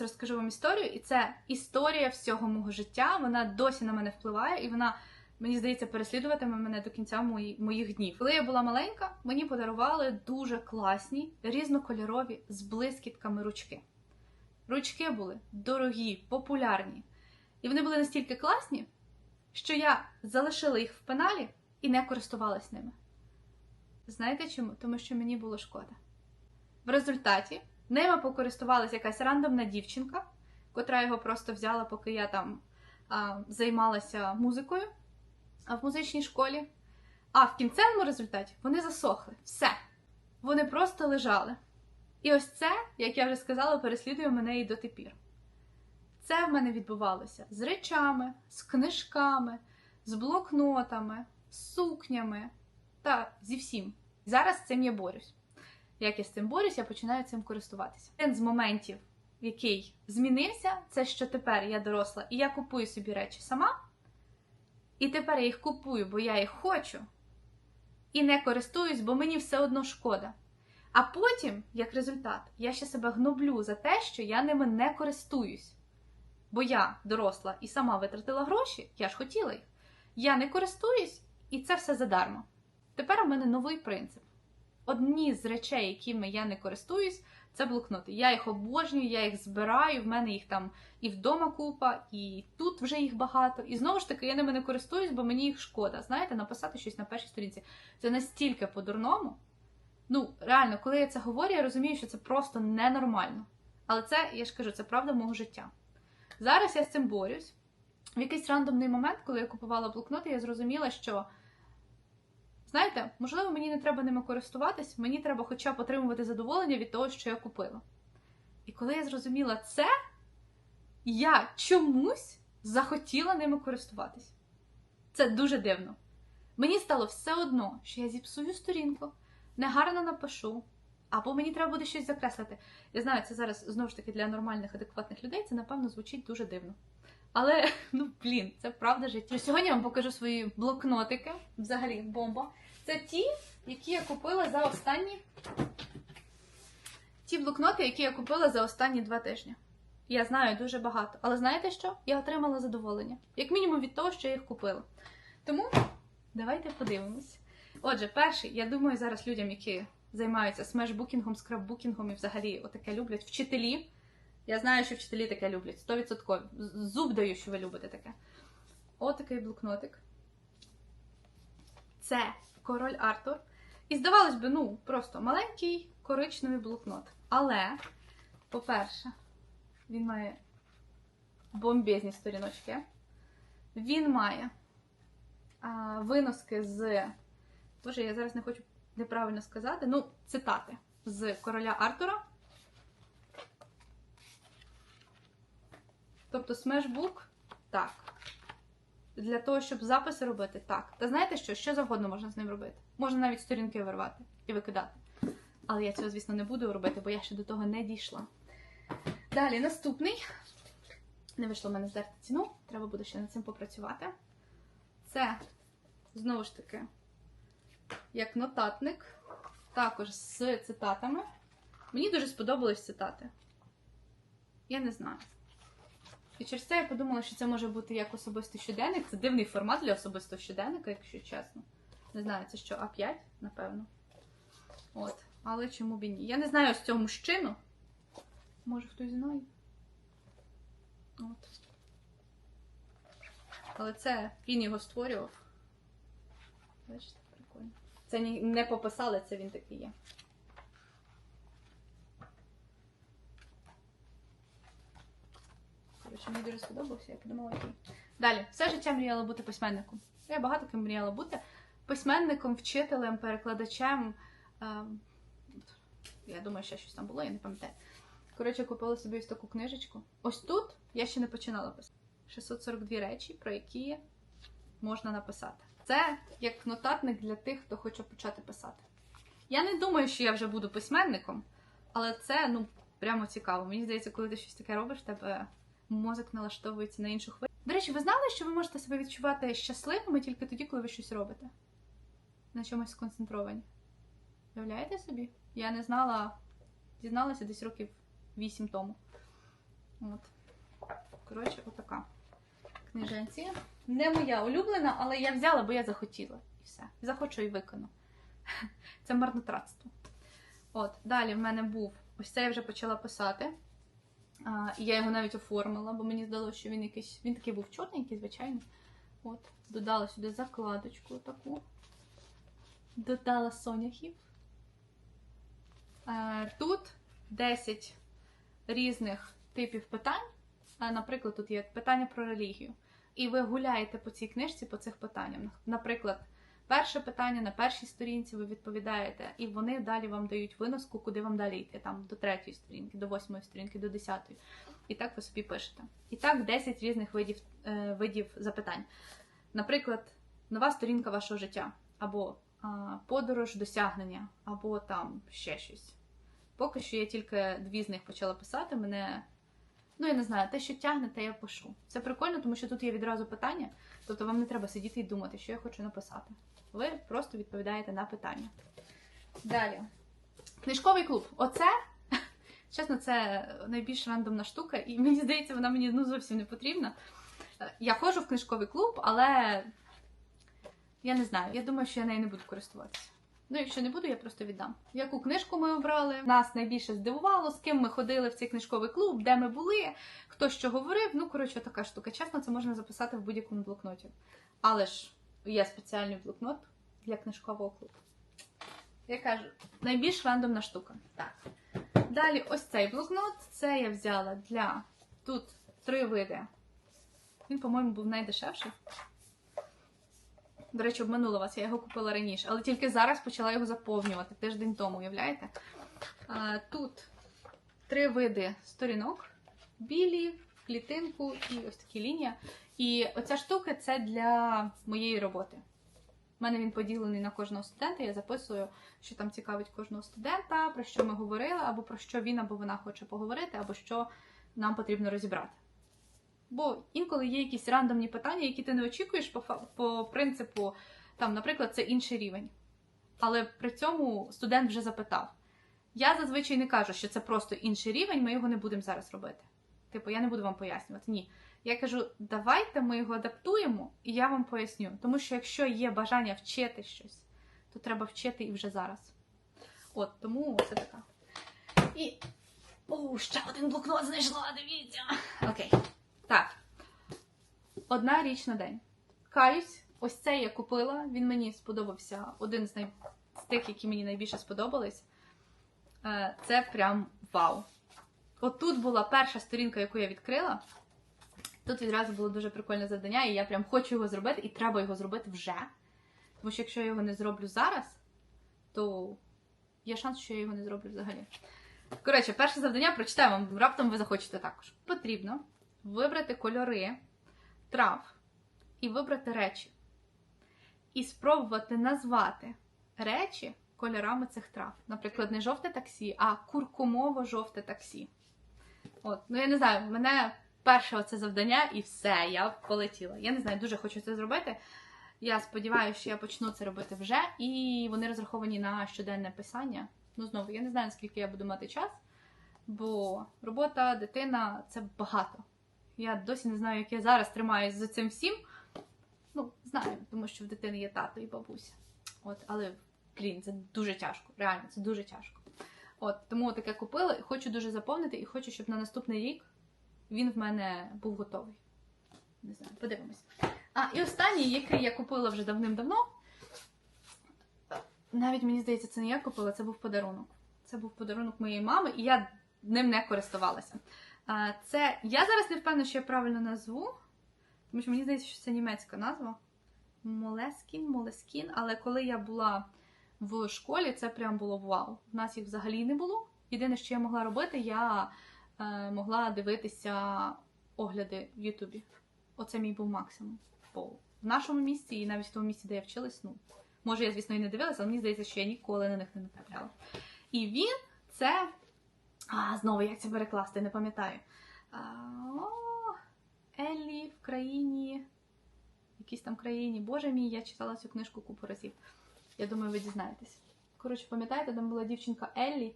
Розкажу вам історію, і це історія всього мого життя. Вона досі на мене впливає, і вона, мені здається, переслідуватиме мене до кінця мої- моїх днів. Коли я була маленька, мені подарували дуже класні, різнокольорові з блискітками ручки. Ручки були дорогі, популярні. І вони були настільки класні, що я залишила їх в пеналі і не користувалась ними. Знаєте чому? Тому що мені було шкода. В результаті ними покористувалася якась рандомна дівчинка, котра його просто взяла, поки я там а, займалася музикою в музичній школі. А в кінцевому результаті вони засохли. Все. Вони просто лежали. І ось це, як я вже сказала, переслідує мене і дотепір. Це в мене відбувалося з речами, з книжками, з блокнотами, з сукнями та зі всім. Зараз з цим я борюсь. Як я з цим борюсь, я починаю цим користуватися. Один з моментів, який змінився, це що тепер я доросла і я купую собі речі сама. І тепер я їх купую, бо я їх хочу, і не користуюсь, бо мені все одно шкода. А потім, як результат, я ще себе гноблю за те, що я ними не користуюсь. Бо я доросла і сама витратила гроші, я ж хотіла їх. Я не користуюсь, і це все задармо. Тепер у мене новий принцип. Одні з речей, якими я не користуюсь, це блокноти. Я їх обожнюю, я їх збираю, в мене їх там і вдома купа, і тут вже їх багато. І знову ж таки, я ними не користуюсь, бо мені їх шкода. Знаєте, написати щось на першій сторінці. Це настільки по-дурному. Ну, реально, коли я це говорю, я розумію, що це просто ненормально. Але це, я ж кажу, це правда мого життя. Зараз я з цим борюсь. В якийсь рандомний момент, коли я купувала блокноти, я зрозуміла, що, знаєте, можливо, мені не треба ними користуватись, мені треба хоча б отримувати задоволення від того, що я купила. І коли я зрозуміла це, я чомусь захотіла ними користуватись. Це дуже дивно. Мені стало все одно, що я зіпсую сторінку, негарно напишу, або мені треба буде щось закреслити. Я знаю, це зараз знову ж таки для нормальних, адекватних людей це, напевно, звучить дуже дивно. Але, ну, блін, це правда життя. Сьогодні я вам покажу свої блокнотики. Взагалі, бомба. Це ті, які я купила за останні. Ті блокноти, які я купила за останні два тижні. Я знаю дуже багато. Але знаєте що? Я отримала задоволення. Як мінімум від того, що я їх купила. Тому давайте подивимось. Отже, перший, я думаю, зараз людям, які займаються смешбукінгом, скраббукінгом і взагалі отаке люблять вчителі. Я знаю, що вчителі таке люблять. 100%. Зуб даю, що ви любите таке. Отакий блокнотик. Це король Артур. І здавалось би, ну, просто маленький коричневий блокнот. Але, по-перше, він має бомбезні сторіночки. Він має а, виноски з. Боже, я зараз не хочу неправильно сказати. Ну, цитати з короля Артура. Тобто смешбук так. Для того, щоб записи робити, так. Та знаєте що? Що завгодно можна з ним робити. Можна навіть сторінки вирвати і викидати. Але я цього, звісно, не буду робити, бо я ще до того не дійшла. Далі, наступний. Не вийшло в мене здерти ціну, треба буде ще над цим попрацювати. Це, знову ж таки, як нотатник, також з цитатами. Мені дуже сподобались цитати. Я не знаю. І через це я подумала, що це може бути як особистий щоденник. Це дивний формат для особистого щоденника, якщо чесно. Не знаю, це що, А5, напевно. От. Але чому б і ні? Я не знаю ось цього мужчину. Може хтось знає. От. Але це він його створював. Бачите, прикольно. Це не пописали, це він такий є. Коротше, мені дуже сподобався, я подумала, окей. Далі, все життя мріяла бути письменником. Я багато ким мріяла бути. Письменником, вчителем, перекладачем. ем, я думаю, ще щось там було, я не пам'ятаю. Коротше, купила собі ось таку книжечку. Ось тут я ще не починала писати. 642 речі, про які можна написати. Це як нотатник для тих, хто хоче почати писати. Я не думаю, що я вже буду письменником, але це ну прямо цікаво. Мені здається, коли ти щось таке робиш, тебе мозок налаштовується на іншу хвилю. До речі, ви знали, що ви можете себе відчувати щасливими тільки тоді, коли ви щось робите? На чомусь сконцентровані. Уявляєте собі? Я не знала, дізналася десь років 8 тому. От. Коротше, отака. Книженці. Не моя улюблена, але я взяла, бо я захотіла. І все. Захочу і викону. Це марнотратство. От, далі в мене був. Ось це я вже почала писати. А, і я його навіть оформила, бо мені здалося, що він якийсь. Він такий був чорненький, звичайно. От, додала сюди закладочку таку. Додала соняхів. Е, Тут 10 різних типів питань. А, Наприклад, тут є питання про релігію. І ви гуляєте по цій книжці по цих питаннях. Наприклад, перше питання на першій сторінці ви відповідаєте, і вони далі вам дають виноску, куди вам далі йти, там до третьої сторінки, до восьмої сторінки, до десятої. І так ви собі пишете. І так 10 різних видів, е, видів запитань. Наприклад, нова сторінка вашого життя, або а, подорож досягнення, або там ще щось. Поки що я тільки дві з них почала писати. Мене, ну я не знаю, те, що тягне, те я пишу. Це прикольно, тому що тут є відразу питання, тобто вам не треба сидіти і думати, що я хочу написати. Ви просто відповідаєте на питання. Далі. Книжковий клуб. Оце, чесно, це найбільш рандомна штука, і мені здається, вона мені ну, зовсім не потрібна. Я ходжу в книжковий клуб, але я не знаю, я думаю, що я нею не буду користуватися. Ну, якщо не буду, я просто віддам. Яку книжку ми обрали? Нас найбільше здивувало, з ким ми ходили в цей книжковий клуб, де ми були, хто що говорив. Ну, коротше, така штука. Чесно, це можна записати в будь-якому блокноті. Але ж є спеціальний блокнот для книжкового клубу. Я кажу, найбільш рандомна штука. Так. Далі, ось цей блокнот. Це я взяла для тут три види. Він, по-моєму, був найдешевший. До речі, обманула вас, я його купила раніше, але тільки зараз почала його заповнювати тиждень тому, уявляєте? Тут три види сторінок: білі, в клітинку і ось такі лінія. І оця штука це для моєї роботи. У мене він поділений на кожного студента. Я записую, що там цікавить кожного студента, про що ми говорили, або про що він або вона хоче поговорити, або що нам потрібно розібрати. Бо інколи є якісь рандомні питання, які ти не очікуєш по, по принципу, там, наприклад, це інший рівень. Але при цьому студент вже запитав. Я зазвичай не кажу, що це просто інший рівень, ми його не будемо зараз робити. Типу, я не буду вам пояснювати. Ні. Я кажу, давайте ми його адаптуємо, і я вам поясню. Тому що якщо є бажання вчити щось, то треба вчити і вже зараз. От, тому це така. І. О, ще один блокнот знайшла, дивіться. Окей. Так. Одна річ на день. Каюсь, ось цей я купила. Він мені сподобався. Один з, най... з тих, які мені найбільше сподобались. Е, Це прям вау. От тут була перша сторінка, яку я відкрила. Тут відразу було дуже прикольне завдання, і я прям хочу його зробити, і треба його зробити вже. Тому що якщо я його не зроблю зараз, то є шанс, що я його не зроблю взагалі. Коротше, перше завдання прочитаю вам, раптом ви захочете також. Потрібно вибрати кольори трав і вибрати речі. І спробувати назвати речі кольорами цих трав. Наприклад, не жовте таксі, а куркумово-жовте таксі. От, ну я не знаю, в мене перше оце завдання, і все, я полетіла. Я не знаю, дуже хочу це зробити. Я сподіваюся, що я почну це робити вже, і вони розраховані на щоденне писання. Ну, знову, я не знаю, скільки я буду мати час, бо робота, дитина це багато. Я досі не знаю, як я зараз тримаюсь за цим всім. Ну, знаю, тому що в дитини є тато і бабуся. От, але, блін, це дуже тяжко. Реально, це дуже тяжко. От, тому таке купила і хочу дуже заповнити, і хочу, щоб на наступний рік він в мене був готовий. Не знаю, подивимось. А, і останній, який я купила вже давним-давно. Навіть мені здається, це не я купила, це був подарунок. Це був подарунок моєї мами, і я ним не користувалася. Це я зараз не впевнена, що я правильно назву, тому що мені здається, що це німецька назва. Молескін, Молескін. Але коли я була в школі, це прям було вау. У нас їх взагалі не було. Єдине, що я могла робити, я е, могла дивитися огляди в Ютубі. Оце мій був максимум. Бо в нашому місці і навіть в тому місці, де я вчилась, ну, може, я, звісно, і не дивилася, але мені здається, що я ніколи на них не натрапляла. І він це. А, знову як це перекласти, не пам'ятаю. Еллі в країні. Якійсь там країні. Боже мій, я читала цю книжку купу разів. Я думаю, ви дізнаєтесь. Коротше, пам'ятаєте, там була дівчинка Еллі,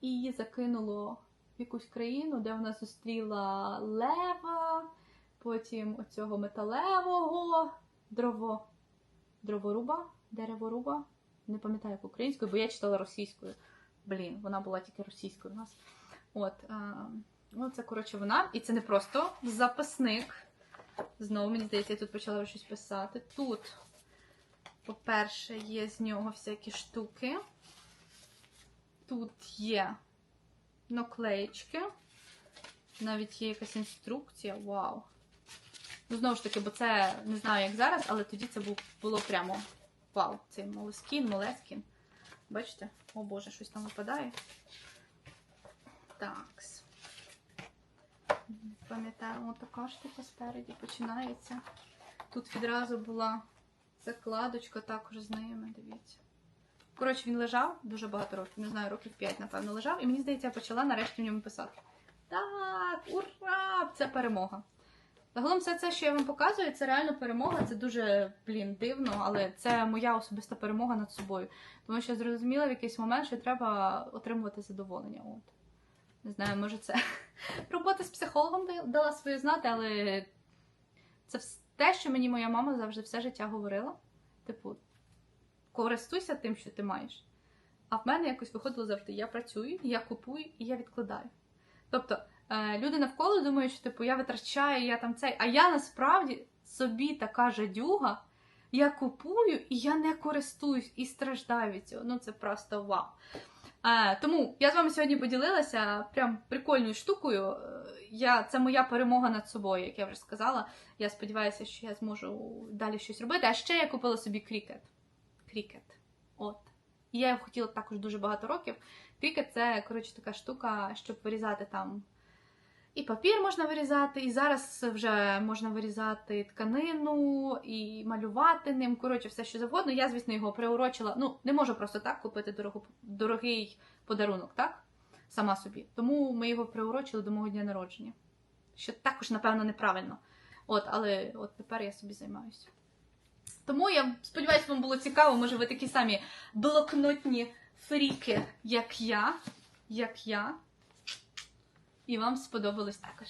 і її закинуло в якусь країну, де вона зустріла лева, потім оцього металевого дрово, дроворуба, дереворуба. Не пам'ятаю як українською, бо я читала російською. Блін, вона була тільки російською у нас. От, ну, це, коротше, вона. І це не просто записник. Знову, мені здається, я тут почала щось писати. Тут, по-перше, є з нього всякі штуки. Тут є наклеєчки. Навіть є якась інструкція. Вау! Ну, знову ж таки, бо це не знаю, як зараз, але тоді це було прямо вау. Цей молескін, молескін. Бачите? О Боже, щось там випадає. Такс. Пам'ятаю, от така штука спереді починається. Тут відразу була закладочка також з ними, дивіться. Коротше, він лежав дуже багато років, не знаю, років 5, напевно, лежав, і мені здається, я почала нарешті в ньому писати. Так, ура! Це перемога. Загалом все це, що я вам показую, це реально перемога. Це дуже, блін, дивно, але це моя особиста перемога над собою. Тому що зрозуміла в якийсь момент, що треба отримувати задоволення. От. Не знаю, може це робота з психологом дала своє знати, але це те, що мені моя мама завжди все життя говорила. Типу, користуйся тим, що ти маєш. А в мене якось виходило завжди: я працюю, я купую і я відкладаю. Тобто, люди навколо думають, що типу я витрачаю, я там цей. А я насправді собі така жадюга, я купую і я не користуюсь і страждаю від цього. Ну це просто вау. Е, тому я з вами сьогодні поділилася прям прикольною штукою. Е, Я, це моя перемога над собою, як я вже сказала. Я сподіваюся, що я зможу далі щось робити. А ще я купила собі крікет. Крікет. От. І я його хотіла також дуже багато років. Крікет це, коротше, така штука, щоб вирізати там. І папір можна вирізати, і зараз вже можна вирізати тканину і малювати ним. Коротше, все що завгодно. Я, звісно, його приурочила. Ну, не можу просто так купити дорогу, дорогий подарунок, так? Сама собі. Тому ми його приурочили до мого дня народження. Що також, напевно, неправильно. От, але от тепер я собі займаюся. Тому я сподіваюся, вам було цікаво. Може, ви такі самі блокнотні фріки, як я, як я. І вам сподобалось також.